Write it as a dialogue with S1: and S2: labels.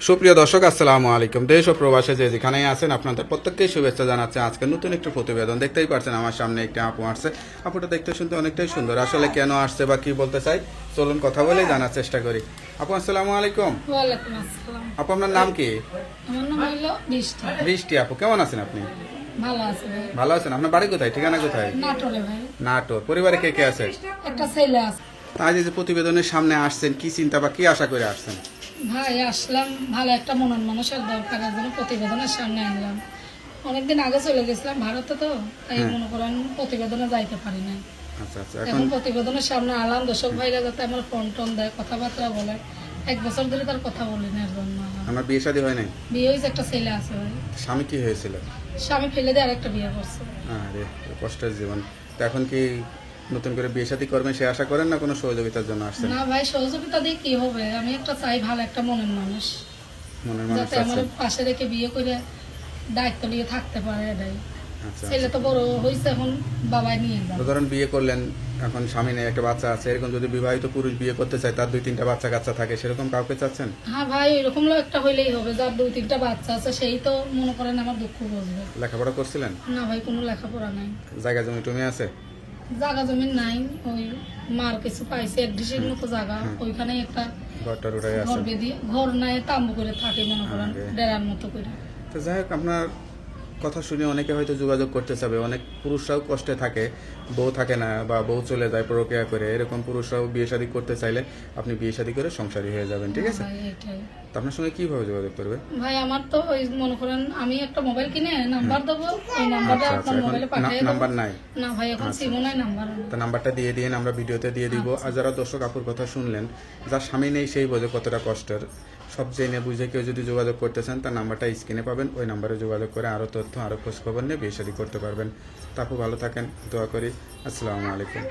S1: সুপ্রিয় দর্শক আসসালামু আলাইকুম। দেশ ও প্রবাসে যে যেখানেই আছেন আপনাদের প্রত্যেককেই শুভেচ্ছা জানাচ্ছে। আজকে নতুন একটি প্রতিবেদন দেখতেই পারছেন আমার সামনে একটি আপু আসছে। আপুটা দেখতে শুনতে অনেকটাই সুন্দর। আসলে কেন আসছে বা কি বলতে চাই চলুন কথা বলেই জানার চেষ্টা করি। আপু আসসালামু আলাইকুম। আপু আপনার নাম কি?
S2: আমার নাম হলো বৃষ্টি।
S1: বৃষ্টি আপু কেমন আছেন আপনি?
S2: ভালো আছে
S1: ভালো আছেন। আপনার বাড়ি কোথায়? ঠিকানা কোথায়?
S2: নাটোরে ভাই।
S1: নাটোর। পরিবারে কে কে আছে
S2: একটা ছেলে আছে।
S1: আজ এই যে প্রতিবেদনের সামনে আসছেন কি চিন্তা বা কি আশা করে আসছেন?
S2: ভাই আসলাম। ভালো একটা মনন মানুষের দরকারের জন্য প্রতিবেদনের সামনে আনলাম। অনেকদিন আগে চলে গেছিলাম ভারতে তো তাই মনে করেন প্রতিবেদনে যাইতে পারি না
S1: আচ্ছা আচ্ছা এখন
S2: এখন? প্রতিবেদনের সামনে আলাম দর্শক ভাইরা যাতে আমার ফোন টোন দেয় কথাবার্তা বলে। এক বছর ধরে তার কথা বলি না এর জন্য
S1: আমার বিয়ে শাদী হয় নাই?
S2: বিয়ে হয়েছে একটা ছেলে আছে ভাই।
S1: স্বামী কি হয়েছিল?
S2: স্বামী ফেলে দিয়ে আরেকটা বিয়ে করছে।
S1: আরে কষ্টের জীবন। তো এখন কি নতুন করে বিয়ে শাদী করবেন সে আশা করেন না কোনো সহযোগিতার জন্য আসছেন?
S2: না ভাই সহযোগিতা দিয়ে কি হবে? আমি একটা চাই ভালো একটা মনের মানুষ।
S1: মনের মানুষ
S2: যাতে আমার পাশে রেখে বিয়ে করে দায়িত্ব নিয়ে থাকতে পারে এটাই।
S1: আচ্ছা
S2: ছেলে তো বড় হয়েছে এখন বাবাই নিয়ে যাবে।
S1: ধরেন বিয়ে করলেন এখন স্বামী নেই একটা বাচ্চা আছে এরকম যদি বিবাহিত পুরুষ বিয়ে করতে চায় তার দুই তিনটা বাচ্চা কাচ্চা থাকে সেরকম কাউকে চাচ্ছেন?
S2: হ্যাঁ ভাই এরকম একটা হইলেই হবে যার দুই তিনটা বাচ্চা আছে সেই তো মনে করেন আমার দুঃখ বুঝবে।
S1: লেখাপড়া করছিলেন?
S2: না ভাই কোনো লেখাপড়া নাই।
S1: জায়গা জমি টমি আছে?
S2: জায়গা জমি নাই ওই মার কিছু পাইছে এক ডিসের মতো জায়গা ওইখানে একটা ঘর বেঁধে ঘর নাই তাম্বু করে থাকে মনে করেন ডেরার মতো করে।
S1: তো যাই হোক আপনার কথা শুনে অনেকে হয়তো যোগাযোগ করতে চাবে। অনেক পুরুষরাও কষ্টে থাকে বউ থাকে না বা বউ চলে যায় প্রক্রিয়া করে। এরকম পুরুষরাও বিয়ে শাদী করতে চাইলে আপনি বিয়ে শাদী করে সংসারী হয়ে যাবেন ঠিক আছে? তো আপনার সঙ্গে কীভাবে যোগাযোগ করবে?
S2: ভাই আমার তো ওই মনে করেন আমি একটা মোবাইল কিনে নাম্বার দেবো ওই নাম্বারটা
S1: আচ্ছা আচ্ছা
S2: আপনার মোবাইলে পাঠিয়ে দেবো।
S1: নাম্বার নাই?
S2: না ভাই এখন সিমও নাই নাম্বার।
S1: তো নাম্বারটা দিয়ে দিন আমরা ভিডিওতে দিয়ে দিব। আর যারা দর্শক আপুর কথা শুনলেন যার স্বামী নেই সেই বোঝে কতটা কষ্টের। সব জেনে বুঝে কেউ যদি যোগাযোগ করতে চান তার নাম্বারটা স্ক্রিনে পাবেন ওই নাম্বারে যোগাযোগ করে আরও তথ্য আরও খোঁজখবর নিয়ে বিয়ে করতে পারবেন। তারপর ভালো থাকেন দোয়া করি। আসসালামু আলাইকুম।